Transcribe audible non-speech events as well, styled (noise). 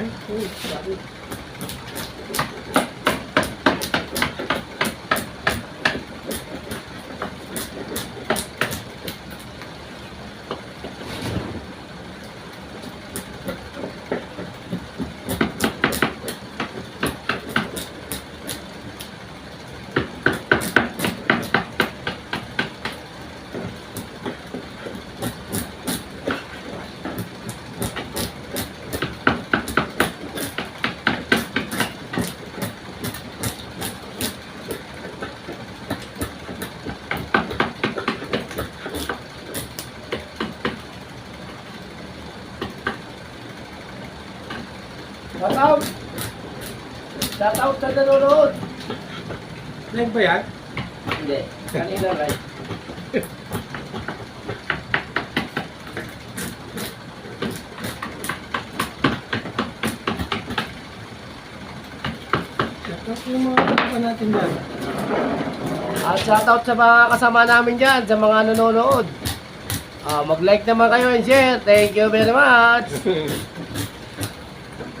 그냥 보고 있더라고. Shout out! Shout out sa nanonood! Live ba yan? Hindi. Kanina right. Tapos yung mga kasama natin yan. At shout out sa mga kasama namin dyan, sa mga nanonood. Ah, mag-like naman kayo and share. Thank you very much. (laughs)